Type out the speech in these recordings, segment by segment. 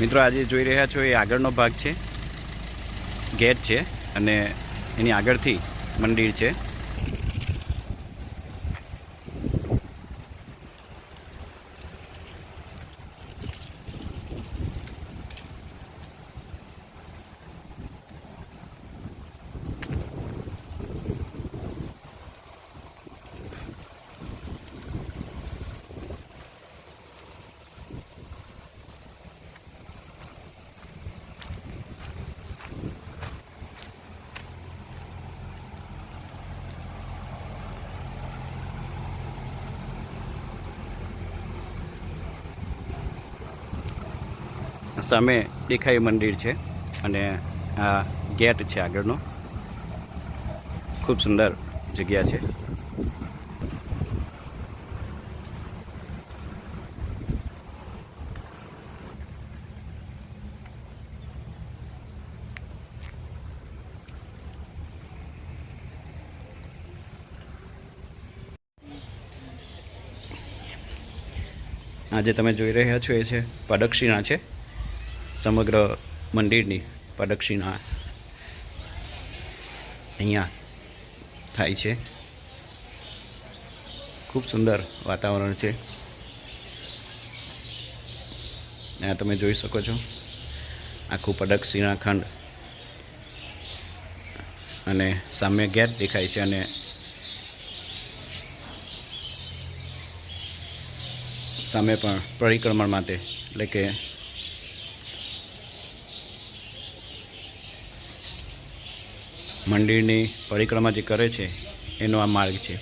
મિત્રો, આજે જોઈ રહ્યા છો એ આગળનો ભાગ છે. ગેટ છે અને એની આગળથી મંદિર છે. સામે દેખાય મંદિર છે અને આ ગેટ છે આગળનો. ખૂબ સુંદર જગ્યા છે. આજે તમે જોઈ રહ્યા છો એ છે પ્રદક્ષિણા છે. સમગ્ર મંદિરની પ્રદક્ષિણા અહીંયા થાય છે. ખૂબ સુંદર વાતાવરણ છે. આ તમે જોઈ શકો છો. આખું પ્રદક્ષિણા ખંડ અને સામે ગેટ દેખાય છે અને સામે પણ પરિક્રમણ માટે એટલે કે મંદિરની પરિક્રમા જે કરે છે એનો આ માર્ગ છે.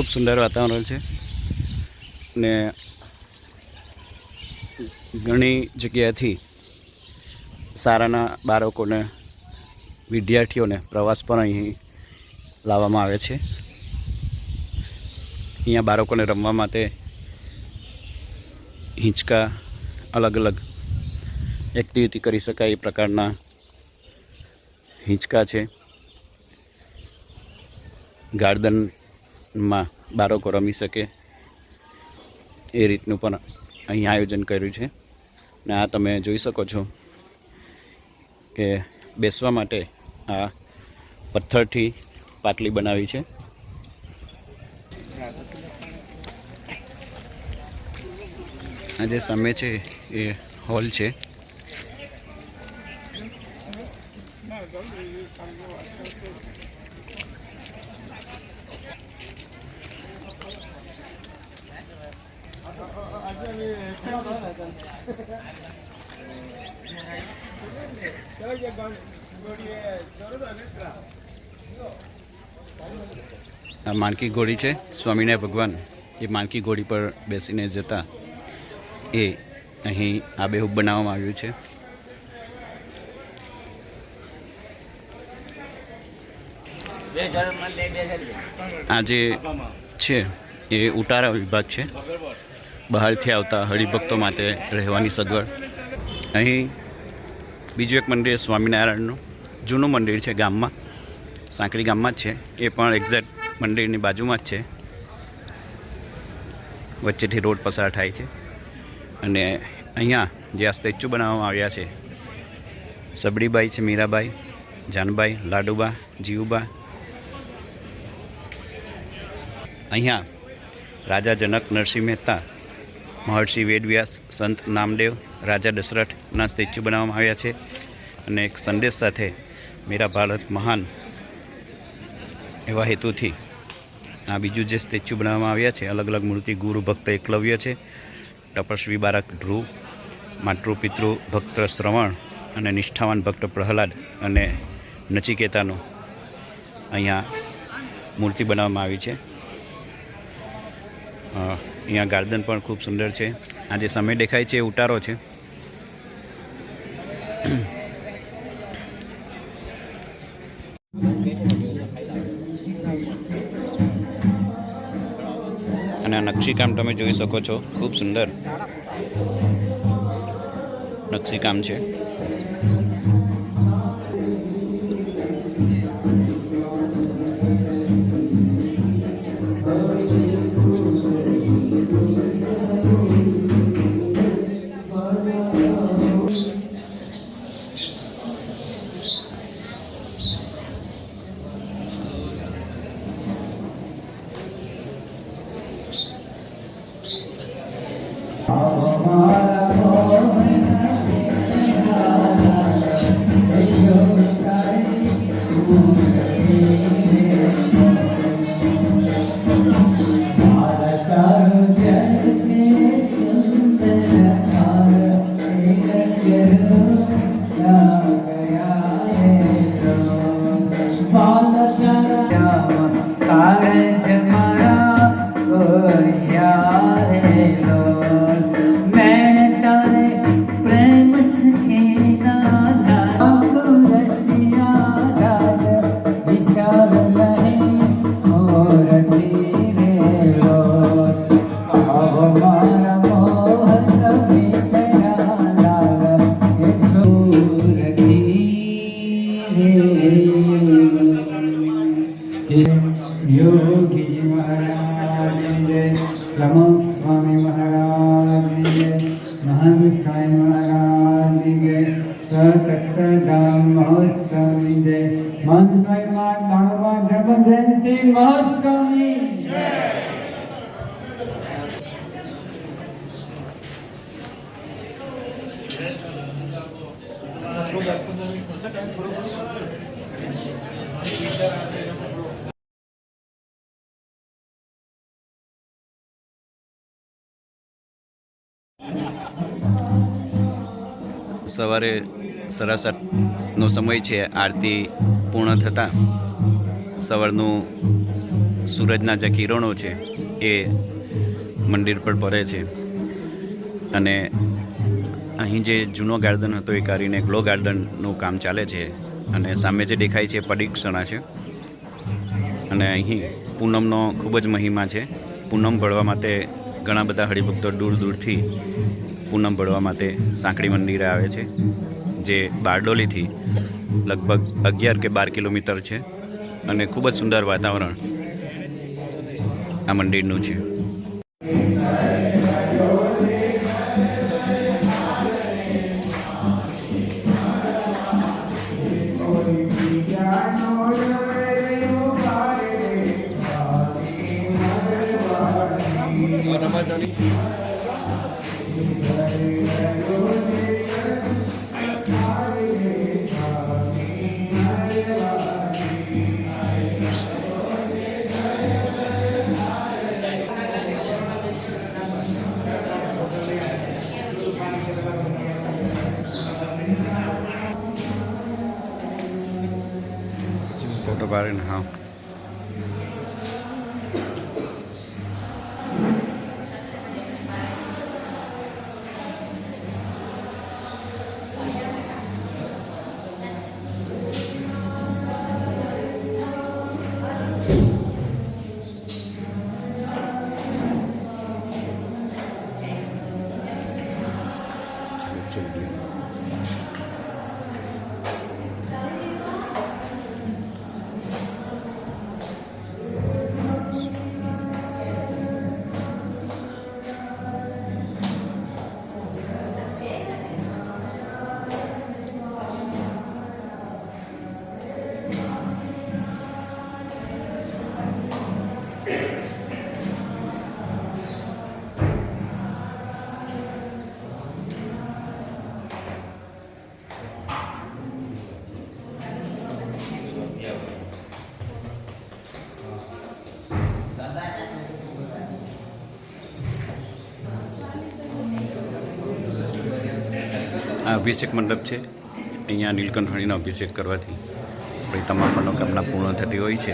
ખૂબ સુંદર વાતાવરણ છે. ને ઘણી જગ્યાએથી સારાના બાળકોને, વિદ્યાર્થીઓને પ્રવાસ પણ અહીં લાવવામાં આવે છે. અહીંયા બાળકોને રમવા માટે હિંચકા અલગ અલગ એક્ટિવિટી કરી શકાય, એ પ્રકારના હિંચકા છે. ગાર્ડનમાં બાળકો રમી શકે એ રીતનું પણ અહીં આયોજન કર્યું છે. ને આ તમે જોઈ શકો છો કે બેસવા માટે આ પથ્થરથી પાટલી બનાવી છે. આ જે સામે છે એ હોલ છે. આ માણકી ઘોડી છે, સ્વામિનારાયણ ભગવાન. એ માનકી ઘોડી પર બેસીને જતા એ અહીં આબેહૂબ બનાવવામાં આવ્યું છે. આ જે છે, એ ઉતારા વિભાગ છે. બહારથી આવતા હરિભક્તો માટે રહેવાની સગવડ. અહીં બીજું એક મંદિર સ્વામિનારાયણનું. જૂનું મંદિર છે ગામમાં. સાંકડી ગામમાં જ છે. એ પણ એક્ઝેક્ટ મંદિરની બાજુમાં જ છે. વચ્ચેથી રોડ પસાર થાય છે. અને અહીંયા જે આ સ્ટેચ્યુ બનાવવામાં આવ્યા છે સબડીબાઈ છે, મીરાબાઈ, જાનબાઈ, લાડુબા, જીવુબા. અહીંયા રાજા જનક નરસિંહ મહેતા મહર્ષિ વેદવ્યાસ, સંત નામદેવ, રાજા દશરથના સ્ટેચ્યુ બનાવવામાં આવ્યા છે અને એક સંદેશ સાથે મેરા ભારત મહાન એવા હેતુથી આ બીજું જે સ્ટેચ્યુ બનાવવામાં આવ્યા છે, અલગ અલગ મૂર્તિ, ગુરુ, ભક્ત એકલવ્ય છે. તપસ્વી બાળક ધ્રુવ, માતૃ, પિતૃ, ભક્ત શ્રવણ અને નિષ્ઠાવાન ભક્ત પ્રહલાદ અને નચિકેતાનું અહીંયા મૂર્તિ બનાવવામાં આવી છે. અહીંયા ગાર્ડન પણ ખૂબ સુંદર છે. આ જે સમય દેખાય છે એ ઉતારો છે. અને આ નકશીકામ તમે જોઈ શકો છો, ખૂબ સુંદર. નકશીકામ છે. યોગીજી મહારાજ પ્રમુખ સ્વામી મહારાજ મહાન સ્વામી મહારાજ જય સતક્ષરધામ મહોત્સવ મહાન સ્વામી દાણવા ધર્મ જયંતિ મહોત્સવ સવારે સરાસરનો સમય છે, આરતી પૂર્ણ થતાં સવારનું સૂરજના જે કિરણો છે એ મંદિર પર પડે છે. અને અહીં જે જૂનો ગાર્ડન હતો એ કરીને ગ્લો ગાર્ડનનું કામ ચાલે છે અને સામે જે દેખાય છે પરીક્ષણા છે. અને અહીં પૂનમનો ખૂબ જ મહિમા છે. પૂનમ ભળવા માટે ઘણા બધા હરિભક્તો દૂર દૂરથી પૂનમ ભળવા માટે સાંકડી મંદિરે આવે છે, જે બારડોલીથી લગભગ અગિયાર કે બાર કિલોમીટર છે અને ખૂબ જ સુંદર વાતાવરણ આ મંદિરનું છે. চিন্তাটা পারেন হ্যাঁ 最牛 અભિષેક મંડપ છે. અહીંયા નીલકંઠવાણીનો અભિષેક કરવાથી આપણી તમામ મનોકામના પૂર્ણ થતી હોય છે.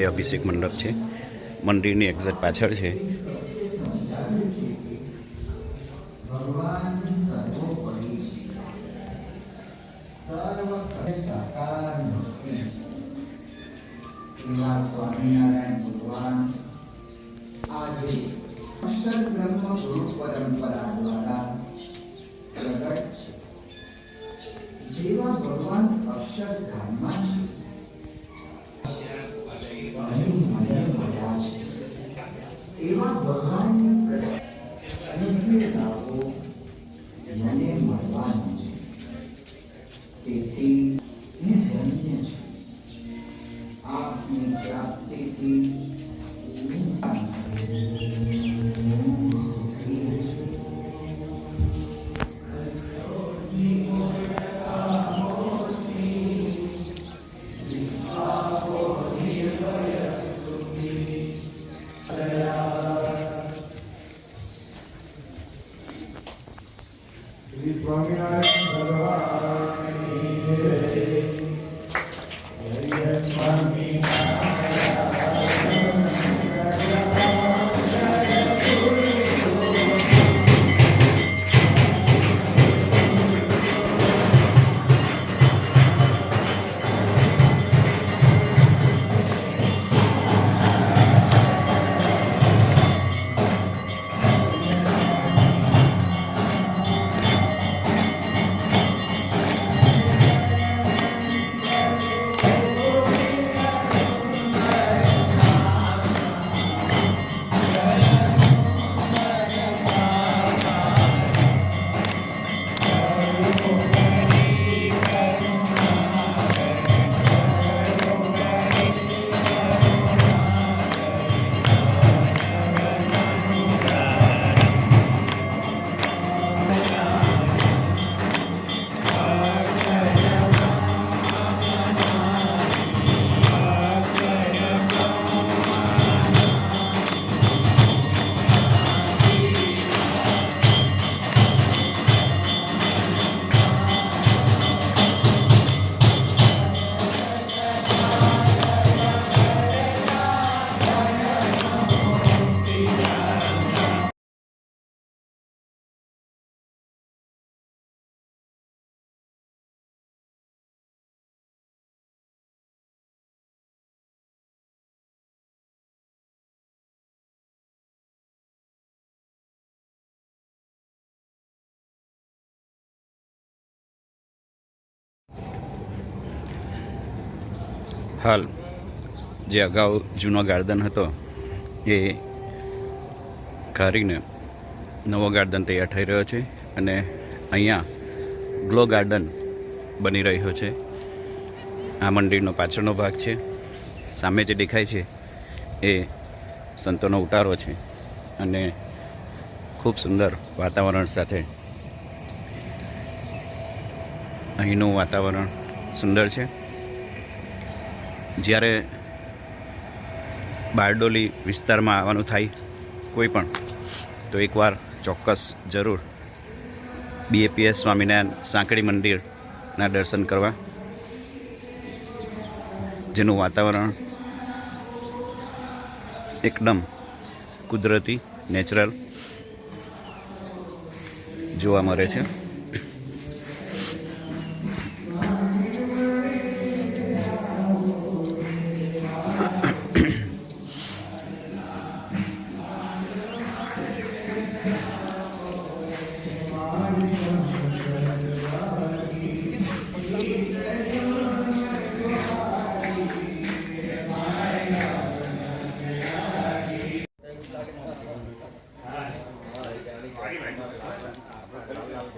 એ અભિષેક મંડપ છે. મંદિરની એક્ઝેક્ટ પાછળ છે. સ્વામિનારાયણ એવા ભગવાનની પ્રગટ અનુભવ હાલ જે અગાઉ જૂનો ગાર્ડન હતો, એ કાઢીને નવો ગાર્ડન તૈયાર થઈ રહ્યો છે અને અહીંયા ગ્લો ગાર્ડન બની રહ્યો છે. આ મંદિરનો પાછળનો ભાગ છે. સામે જે દેખાય છે, એ સંતોનો ઉતારો છે અને ખૂબ સુંદર વાતાવરણ સાથે અહીંનું વાતાવરણ સુંદર છે. જ્યારે બારડોલી વિસ્તારમાં આવવાનું થાય કોઈ પણ, તો એકવાર ચોક્કસ જરૂર બીએપીએસ સ્વામિનારાયણ સાંકડી મંદિરના દર્શન કરવા. જેનું વાતાવરણ એકદમ કુદરતી, નેચરલ જોવા મળે છે.